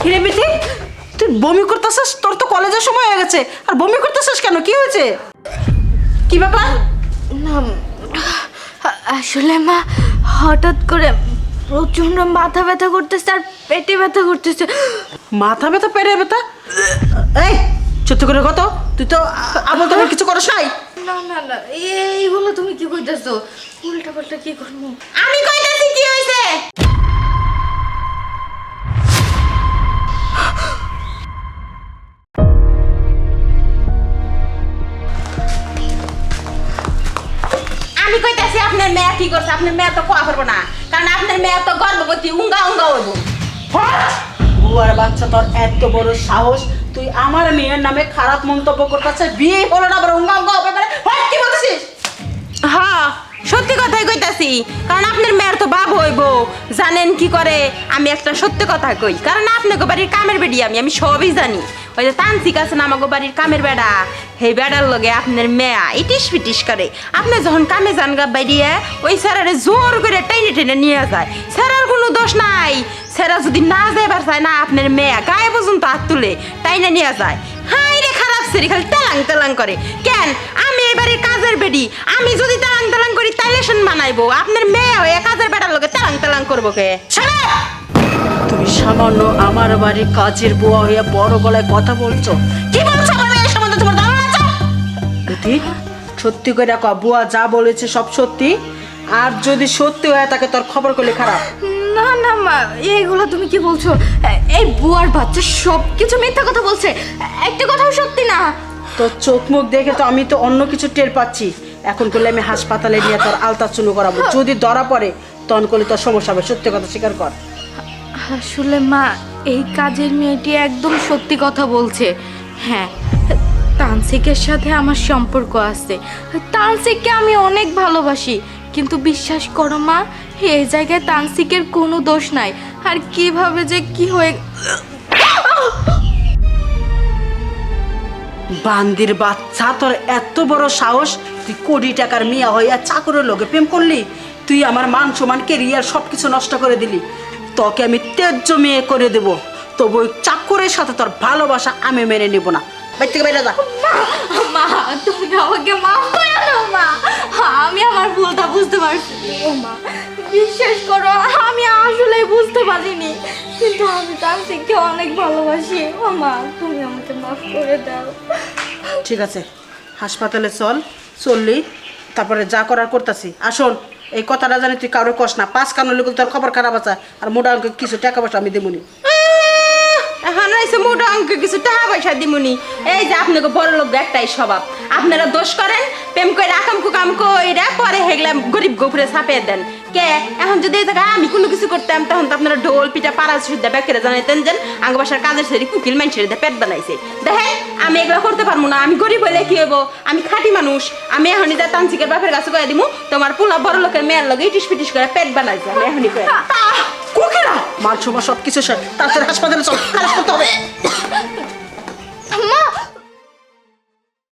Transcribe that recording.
কিরে বিটি তুই বমি করতেছিস? তোর তো কলেজের সময় হয়ে গেছে। আর বমি করতেছিস কেন? কি হয়েছে? কি ব্যাপার? না আসলে মা হঠাৎ করে প্রচণ্ড মাথা ব্যথা করতেছে আর পেটে ব্যথা করতেছে। মাথা ব্যথা পেরে ব্যথা? এই সত্যি করে কত? তুই তো আবার তোমার কিছু করিস নাই? না না না। এইগুলো তুমি কি কইতেছো? উল্টা পাল্টা কি করব? আমি কইতাছি কি হয়েছে আমি কইতাছি আপনার মেয়ে কি করছে? আপনার মেয়ে তো কোয়া করব না। কারণ আপনার মেয়ে তো গর্ভবতী, উঙ্গা উঙ্গা হইব। বুয়ার বাচ্চা তোর এত বড় সাহস, তুই আমার মেয়ের নামে খারাপ মন্তব্য করতেছিস বিয়ে হলো না আবার উঙ্গা হবে মানে কি বলছিস? হ্যাঁ সত্যি কথাই কইতাছি, কারণ আপনার মেয়ের তো বাপ হইব, জানেন কি করে? আমি একটা সত্যি কথা কই, কারণ আপনাকে বাড়ির কামের বেডি আমি আমি সবই জানি। ওই যে তান্ত্রিক আছে না, আমাকে বাড়ির কামের বেড়া, সেই বেড়ার লগে আপনার মেয়া ইটিস পিটিস করে। আপনি যখন কামে যান গা বাইরিয়ে ওই স্যারারে জোর করে টেনে টেনে নিয়ে যায়। স্যারার কোনো দোষ নাই স্যারা যদি না যায় যাইবার চায় না আপনার মেয়া গায়ে পর্যন্ত হাত তুলে তাই না নিয়ে যায়। হাই রে খারাপ সেরি খালি তেলাং তেলাং করে। কেন? আমি এবারে কাজের বেডি। আমি যদি তেলাং তেলাং করি তাইলে সেন মানাইবো আপনার মেয়ে হয়ে কাজের বেটার লোকে তেলাং তেলাং করব কে? তুমি সামান্য আমার বাড়ি কাজের বুয়া হইয়া বড় গলায় কথা বলছো। কি বলছো আমার মেয়ের সম্বন্ধে? তোমার ধারণা আছে? সত্যি করে ক বুয়া যা বলেছে সব সত্যি? আর যদি সত্যি হয়ে তাকে তোর খবর করলে খারাপ। না না মা এইগুলো তুমি কি বলছো? এই বুয়ার বাচ্চা সব কিছু মিথ্যা কথা বলছে। একটা কথাও সত্যি না। তোর চোখ মুখ দেখে তো আমি তো অন্য কিছু টের পাচ্ছি। এখন করলে আমি হাসপাতালে নিয়ে তোর আলতা চুনো করাবো। যদি ধরা পড়ে তখন করলে তোর সমস্যা হবে। সত্যি কথা স্বীকার কর। আসলে মা এই কাজের মেয়েটি একদম সত্যি কথা বলছে। হ্যাঁ তানসিকের সাথে আমার সম্পর্ক আছে। তানসিককে আমি অনেক ভালোবাসি। কিন্তু বিশ্বাস করো মা এই জায়গায় তানসিকের কোনো দোষ নাই। আর কীভাবে যে কি হয়ে বান্দির বাচ্চা তোর এত বড় সাহস? তুই কোটি টাকার মিয়া হইয়া চাকরের লোকে প্রেম করলি? তুই আমার মান সমান কেরিয়ার সব কিছু নষ্ট করে দিলি। তোকে আমি তেজ্য মেয়ে করে দেব। তবু ওই চাকরের সাথে তোর ভালোবাসা আমি মেনে নেব না। বাইর থেকে বাইরে যা। তুমি আমাকে মাফ করে দাও মা। আমি আমার ভুলটা বুঝতে পারছি। ও মা বিশ্বাস করো আমি আসলে বুঝতে পারিনি। কিন্তু আমি তানসিককে অনেক ভালোবাসি। ও মা তুমি আমাকে মাফ করে দাও। ঠিক আছে হাসপাতালে চল চললি তারপরে যা করার করতেছি। আসুন এই কথাটা জানি তুই কারোর কস না। পাঁচ কানো তোর খবর খারাপ আছে আর মোটা কিছু টাকা পয়সা আমি দেবনি অঙ্ক কিছু টাকা পয়সা দিমুনি। এই যে আপনাকে বড় লোক একটাই স্বভাব। আপনারা দোষ করেন, প্রেম করে আকাম কুকাম কইরা পরে হেগলা গরিব গোপুরে ছাপিয়ে দেন। কে? এখন যদি এই জায়গায় আমি কোনো কিছু করতাম, তখন তো আপনারা ঢোল, পিঠা, পাড়া সুবিধা ব্যাকেরে জানাইতেন যেন আঙ্গ বাসার কাজের সেরি কুকিল মানুষের পেট বানাইছে। দেখেন, আমি এগুলো করতে পারব না, আমি গরিব হইলে কি হব আমি খাঁটি মানুষ, আমি এখনই যা তান্ত্রিকের বাপের কাছে কয়ে দিমু, তোমার পোলা বড় লোকের মেয়ের লগে ইটিস পিটিস করে পেট বানাইছে, আমি এখনই কয়ে দিমু। ছোমা সবকিছু সব কিছু শেষ। তাড়াতাড়ি হাসপাতালে চল করতে হবে।